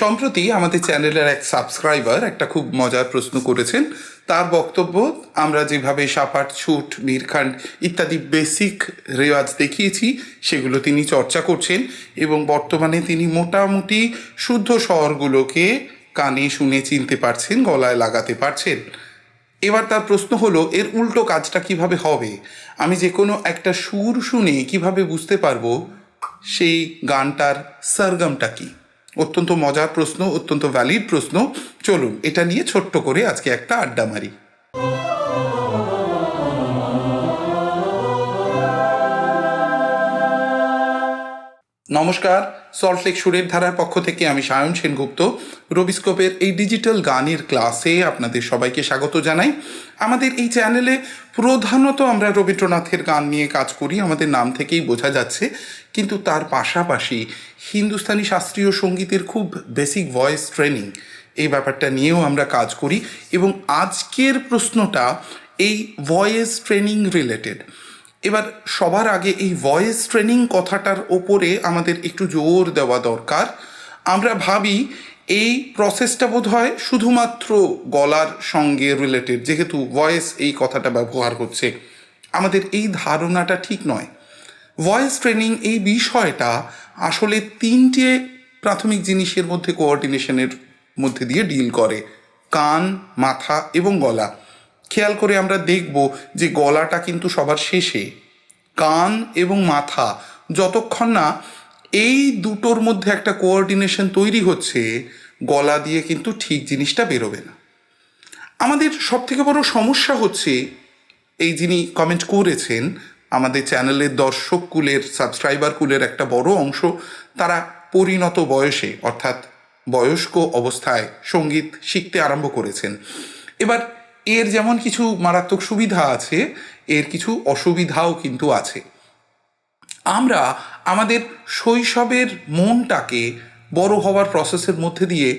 সম্প্রতি আমাদের চ্যানেলের এক সাবস্ক্রাইবার একটা খুব মজার প্রশ্ন করেছেন। তার বক্তব্য, আমরা যেভাবে সাপাট ছুট মিরখান্ড ইত্যাদি বেসিক রেওয়াজ দেখিয়েছি, সেগুলো তিনি চর্চা করছেন এবং বর্তমানে তিনি মোটামুটি শুদ্ধ স্বরগুলোকে কানে শুনে চিনতে পারছেন, গলায় লাগাতে পারছেন। এবার তার প্রশ্ন হলো, এর উল্টো কাজটা কীভাবে হবে? আমি যে কোনো একটা সুর শুনে কীভাবে বুঝতে পারব, সেই গানটার সরগমটা কি? অত্যন্ত মজার প্রশ্ন, অত্যন্ত ভ্যালিড প্রশ্ন। চলুন, এটা নিয়ে ছোট্ট করে আজকে একটা আড্ডা মারি। নমস্কার সল্টলেক সুরের ধারার পক্ষ থেকে আমি সায়ন সেনগুপ্ত। রবিস্কোপের এই ডিজিটাল গানের ক্লাসে আপনাদের সবাইকে স্বাগত জানাই। আমাদের এই চ্যানেলে প্রধানত আমরা রবীন্দ্রনাথের গান নিয়ে কাজ করি, আমাদের নাম থেকেই বোঝা যাচ্ছে। কিন্তু তার পাশাপাশি হিন্দুস্তানি শাস্ত্রীয় সঙ্গীতের খুব বেসিক ভয়েস ট্রেনিং এই ব্যাপারটা নিয়েও আমরা কাজ করি। এবং আজকের প্রশ্নটা এই ভয়েস ট্রেনিং রিলেটেড এবার সবার আগে এই ভয়েস ট্রেনিং কথাটার ওপরে আমাদের একটু জোর দেওয়া দরকার। আমরা ভাবি এই প্রসেসটা বোধ হয় শুধুমাত্র গলার সঙ্গে রিলেটেড যেহেতু ভয়েস এই কথাটা ব্যবহার হচ্ছে। আমাদের এই ধারণাটা ঠিক নয়। ভয়েস ট্রেনিং এই বিষয়টা আসলে তিনটে প্রাথমিক জিনিসের মধ্যে কোঅর্ডিনেশনের মধ্যে দিয়ে ডিল করে। কান, মাথা এবং গলা। খেয়াল করে আমরা দেখব যে গলাটা কিন্তু সবার শেষে, কান এবং মাথা, যতক্ষণ না এই দুটোর মধ্যে একটা কোঅর্ডিনেশন তৈরি হচ্ছে, গলা দিয়ে কিন্তু ঠিক জিনিসটা বেরোবে না। আমাদের সব থেকে বড় সমস্যা হচ্ছে, এই যিনি কমেন্ট করেছেন, আমাদের চ্যানেলের দর্শক কুলের সাবস্ক্রাইবার কুলের একটা বড় অংশ, তারা পরিণত বয়সে, অর্থাৎ বয়স্ক অবস্থায় সংগীত শিখতে আরম্ভ করেছেন। এবার এর যেমন কিছু মারাত্মক সুবিধা আছে, এর কিছু অসুবিধাও কিন্তু আছে। আমরা আমাদের শৈশবের মনটাকে বড় হওয়ার প্রসেসের মধ্যে দিয়ে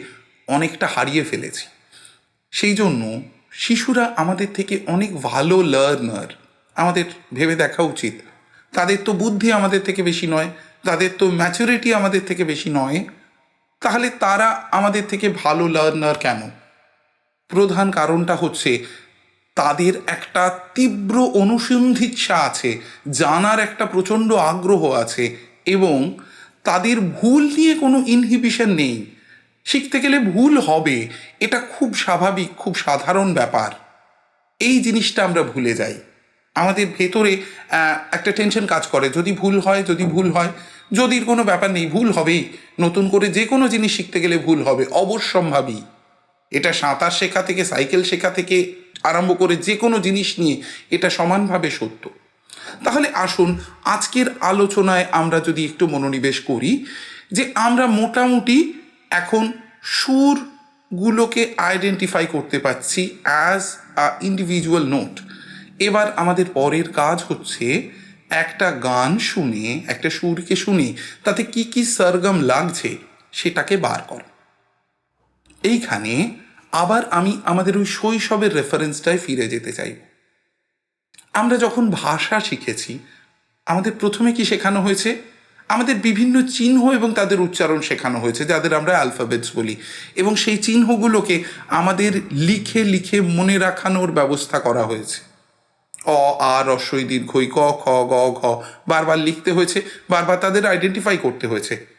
অনেকটা হারিয়ে ফেলেছি। সেই জন্য শিশুরা আমাদের থেকে অনেক ভালো লার্নার আমাদের ভেবে দেখা উচিত। তাদের তো বুদ্ধি আমাদের থেকে বেশি নয়, তাদের তো ম্যাচুরিটি আমাদের থেকে বেশি নয়। তাহলে তারা আমাদের থেকে ভালো লার্নার কেন? প্রধান কারণটা হচ্ছে তাদের একটা তীব্র অনুসন্ধিৎসা আছে, জানার একটা প্রচণ্ড আগ্রহ আছে এবং তাদের ভুল নিয়ে কোনো ইনহিবিশন নেই। শিখতে গেলে ভুল হবে, এটা খুব স্বাভাবিক, খুব সাধারণ ব্যাপার। এই জিনিসটা আমরা ভুলে যাই। আমাদের ভেতরে একটা টেনশন কাজ করে, যদি ভুল হয়, যদি ভুল হয় যদির কোনো ব্যাপার নেই, ভুল হবেই। নতুন করে যে কোনো জিনিস শিখতে গেলে ভুল হবে, অবশ্যম্ভাবী। এটা সাঁতার শেখা থেকে, সাইকেল শেখা থেকে আরম্ভ করে যে কোনো জিনিস নিয়ে এটা সমানভাবে সত্য। তাহলে আসুন, আজকের আলোচনায় আমরা যদি একটু মনোনিবেশ করি যে আমরা মোটামুটি এখন সুরগুলোকে আইডেন্টিফাই করতে পারছি অ্যাজ আ ইন্ডিভিজুয়াল নোট এবার আমাদের পরের কাজ হচ্ছে একটা গান শুনে, একটা সুরকে শুনে তাতে কি কি সরগম লাগছে সেটাকে বার করা। এইখানে আবার আমি আমাদের ওই শৈশবের রেফারেন্সটায় ফিরে যেতে চাই। আমরা যখন ভাষা শিখেছি, আমাদের প্রথমে কি শেখানো হয়েছে? আমাদের বিভিন্ন চিহ্ন এবং তাদের উচ্চারণ শেখানো হয়েছে, যাদের আমরা অ্যালফাবেটস বলি। এবং সেই চিহ্নগুলোকে আমাদের লিখে লিখে মনে রাখানোর ব্যবস্থা করা হয়েছে। অ, আ রস্বই দীর্ঘই, ক, খ, গ, ঘ বারবার লিখতে হয়েছে, বারবার তাদের আইডেন্টিফাই করতে হয়েছে।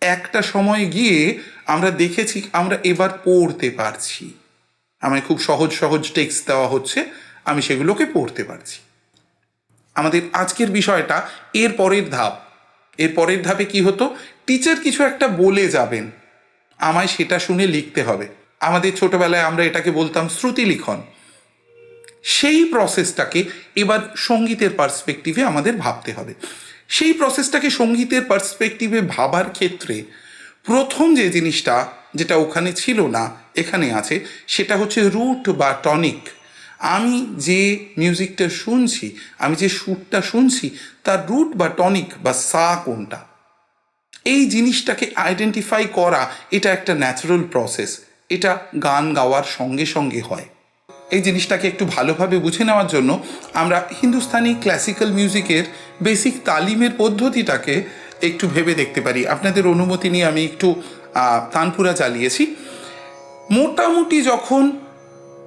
একটা সময় গিয়ে আমরা দেখেছি, আমরা এবার পড়তে পারছি। আমায় খুব সহজ সহজ টেক্সট দেওয়া হচ্ছে, আমি সেগুলোকে পড়তে পারছি। আমাদের আজকের বিষয়টা, এর পরের ধাপ। এর পরের ধাপে কি হতো? টিচার কিছু একটা বলে যাবেন। আমায় সেটা শুনে লিখতে হবে। আমাদের ছোটবেলায় আমরা এটাকে বলতাম শ্রুতি লিখন। সেই প্রসেসটাকে এবার সঙ্গীতের পার্সপেক্টিভে আমাদের ভাবতে হবে। সেই প্রসেসটাকে সঙ্গীতের পার্সপেক্টিভে ভাবার ক্ষেত্রে প্রথম যে জিনিসটা যেটা ওখানে ছিল না, এখানে আছে, সেটা হচ্ছে রুট বা টনিক আমি যে মিউজিকটা শুনছি, আমি যে সুরটা শুনছি, তার রুট বা টনিক বা সা কোনটা? এই জিনিসটাকে আইডেন্টিফাই করা, এটা একটা ন্যাচারাল প্রসেস এটা গান গাওয়ার সঙ্গে সঙ্গে হয়। এই জিনিসটাকে একটু ভালোভাবে বুঝে নেওয়ার জন্য আমরা হিন্দুস্তানি ক্লাসিক্যাল মিউজিকের বেসিক তালিমের পদ্ধতিটাকে একটু ভেবে দেখতে পারি। আপনাদের অনুমতি নিয়ে আমি একটু তানপুরা চালিয়েছি। মোটামুটি যখন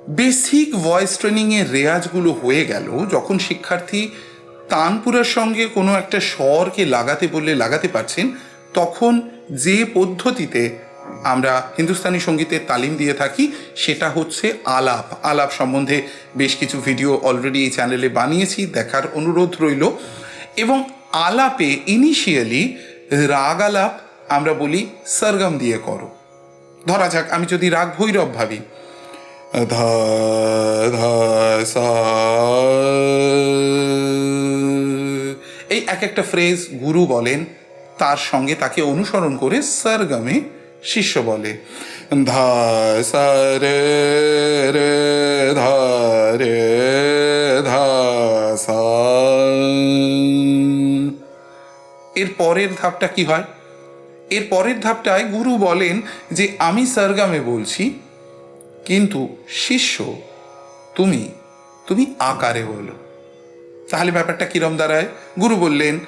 বেসিক ভয়েস ট্রেনিংয়ের রেয়াজগুলো হয়ে গেল, যখন শিক্ষার্থী তানপুরার সঙ্গে কোনো একটা স্বরকে লাগাতে বললে, লাগাতে পারছেন, তখন যে পদ্ধতিতে আমরা হিন্দুস্তানি সঙ্গীতের তালিম দিয়ে থাকি, সেটা হচ্ছে আলাপ। আলাপ সম্বন্ধে বেশ কিছু ভিডিও অলরেডি এই চ্যানেলে বানিয়েছি, দেখার অনুরোধ রইল। এবং আলাপে ইনিশিয়ালি রাগ আলাপ আমরা বলি সরগম দিয়ে করো। ধরা যাক, আমি যদি রাগ ভৈরব ভাবি। ধা ধা এই এক একটা ফ্রেজ গুরু বলেন, তার সঙ্গে তাকে অনুসরণ করে সরগমে শিষ্য বলে, ধা রে রে, ধা এর পরের ধাপটা কি হয়? এর পরের ধাপটায় গুরু বলেন যে, আমি সরগামে বলছি, কিন্তু শিষ্য, তুমি তুমি আকারে বলো। তাহলে ব্যাপারটা কিরম দাঁড়ায়? গুরু বললেন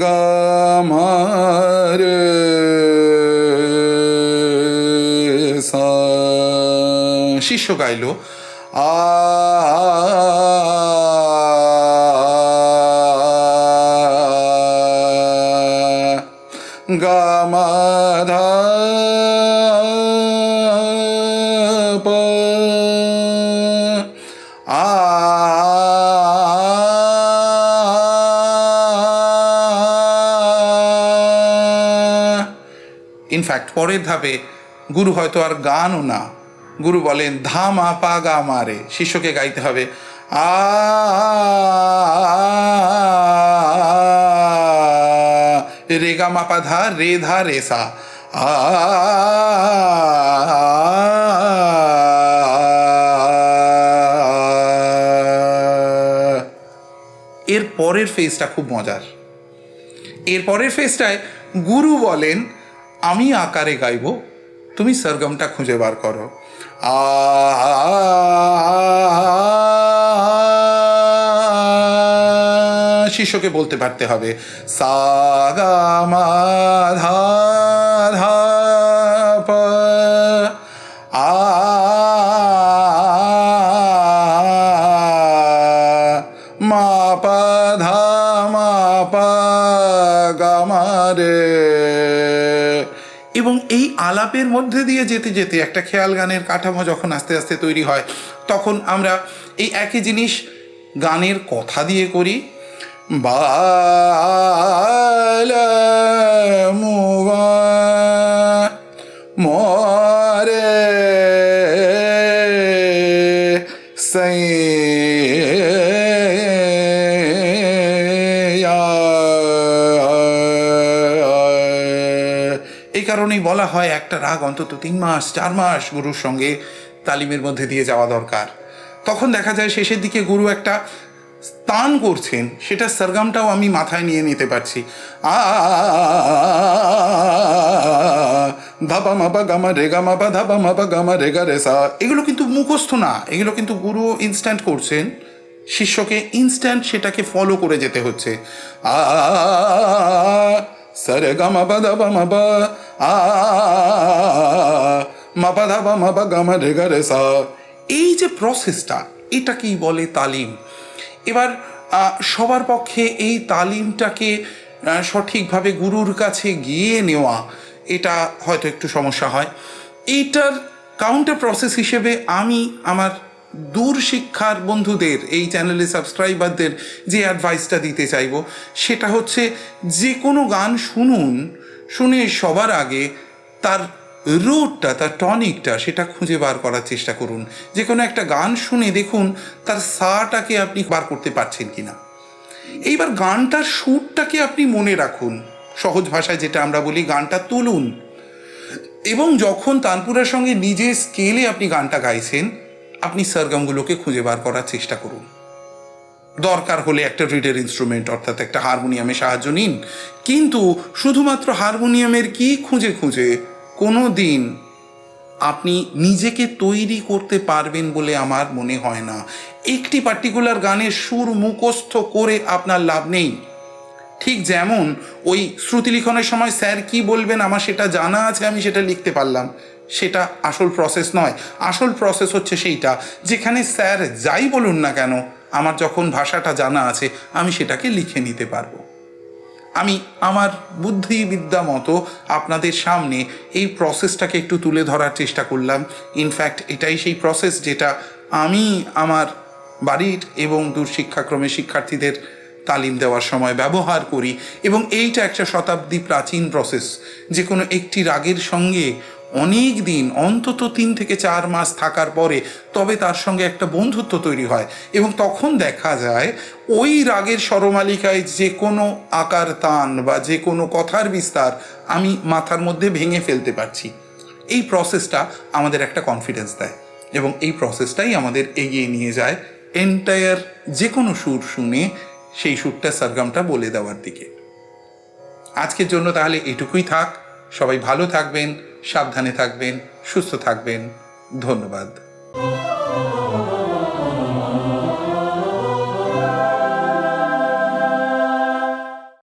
গামার শিষ্য গাইল আ গামাধা ইনফ্যাক্ট পরের ধাপে গুরু হয়তো আর গানও না। গুরু বলেন ধা মা পা গা মারে। শিষ্যকে গাইতে হবে আ রে গা মা পা ধা রে ধা রে সা আ এর পরের ফেজটা খুব মজার এর পরের ফেজটায় গুরু বলেন আমি আকারে গাইব তুমি সরগমটা খুঁজে বার করো। শিষ্যকে বলতে পারতে হবে সা গা মা ধা ধা রে। এবং এই আলাপের মধ্যে দিয়ে যেতে যেতে একটা খেয়াল গানের কাঠামো যখন আস্তে আস্তে তৈরি হয়, তখন আমরা এই একই জিনিস গানের কথা দিয়ে করি। মুগা মরে এই কারণেই বলা হয় একটা রাগ অন্তত তিন মাস চার মাস গুরুর সঙ্গে তালিমের মধ্যে দিয়ে যাওয়া দরকার তখন দেখা যায় শেষের দিকে গুরু একটা স্থান করছেন সেটা সরগামটাও আমি মাথায় নিয়ে নিতে পারছি আ ধাপা মাপা গামা রেগা মাপা ধাপা মাপা গামা রেগা রেসা এগুলো কিন্তু মুখস্থ না এগুলো কিন্তু গুরু ইনস্ট্যান্ট করছেন শিষ্যকে ইনস্ট্যান্ট সেটাকে ফলো করে যেতে হচ্ছে আ ধাপা মাপা আ মাপা ধাপা মাপা গামা রেগা রেসা এই যে প্রসেসটা এটাকেই বলে তালিম? এবার সবার পক্ষে এই তালিমটাকে সঠিকভাবে গুরুর কাছে গিয়ে নেওয়া, এটা হয়তো একটু সমস্যা হয়। এইটার কাউন্টার প্রসেস হিসেবে আমি আমার দূর শিক্ষার বন্ধুদের, এই চ্যানেলে সাবস্ক্রাইবারদের যে অ্যাডভাইসটা দিতে চাইব, সেটা হচ্ছে যে কোনো গান শুনুন, শুনে সবার আগে তার রুটটা তার টনিকটা সেটা খুঁজে বার করার চেষ্টা করুন। যে কোনো একটা গান শুনে দেখুন তার সাটাকে আপনি বার করতে পারছেন কি না এইবার গানটার সুরটাকে আপনি মনে রাখুন। সহজ ভাষায় যেটা আমরা বলি, গানটা তুলুন। এবং যখন তানপুরার সঙ্গে নিজে স্কেলে আপনি গানটা গাইছেন আপনি সরগমগুলোকে খুঁজে বার করার চেষ্টা করুন। দরকার হলে একটা রিডের ইনস্ট্রুমেন্ট অর্থাৎ একটা হারমোনিয়ামে সাহায্য নিন। কিন্তু শুধুমাত্র হারমোনিয়ামের কি খুঁজে খুঁজে কোনো দিন আপনি নিজেকে তৈরি করতে পারবেন বলে আমার মনে হয় না। একটি পার্টিকুলার গানের সুর মুখস্থ করে আপনার লাভ নেই। ঠিক যেমন ওই শ্রুতিলিখনের সময় স্যার কি বলবেন, আমার সেটা জানা আছে, আমি সেটা লিখতে পারলাম। সেটা আসল প্রসেস নয়। আসল প্রসেস হচ্ছে সেইটা, যেখানে স্যার যাই বলুন না কেন, আমার যখন ভাষাটা জানা আছে, আমি সেটাকে লিখে নিতে পারব। আমি আমার বুদ্ধিবিদ্যা মতো আপনাদের সামনে এই প্রসেসটাকে একটু তুলে ধরার চেষ্টা করলাম। ইনফ্যাক্ট এটাই সেই প্রসেস যেটা আমি আমার বাড়ির এবং দূর শিক্ষাক্রমে শিক্ষার্থীদের তালিম দেওয়ার সময় ব্যবহার করি এবং এইটা একটা শতাব্দী প্রাচীন প্রসেস যে কোনো একটি রাগের সঙ্গে অনেক দিন অন্তত তিন থেকে চার মাস থাকার পরে তবে তার সঙ্গে একটা বন্ধুত্ব তৈরি হয় এবং তখন দেখা যায় ওই রাগের স্বরমালিকায় যে কোনো আকার তান বা যে কোনো কথার বিস্তার আমি মাথার মধ্যে ভেঙে ফেলতে পারছি। এই প্রসেসটা আমাদের একটা কনফিডেন্স দেয় এবং এই প্রসেসটাই আমাদের এগিয়ে নিয়ে যায় এন্টায়ার যে কোনো সুর শুনে সেই সুরটা সরগমটা বলে দেওয়ার দিকে। আজকের জন্য তাহলে এটুকুই থাক। সবাই ভালো থাকবেন। সাবধানে থাকবেন সুস্থ থাকবেন। ধন্যবাদ।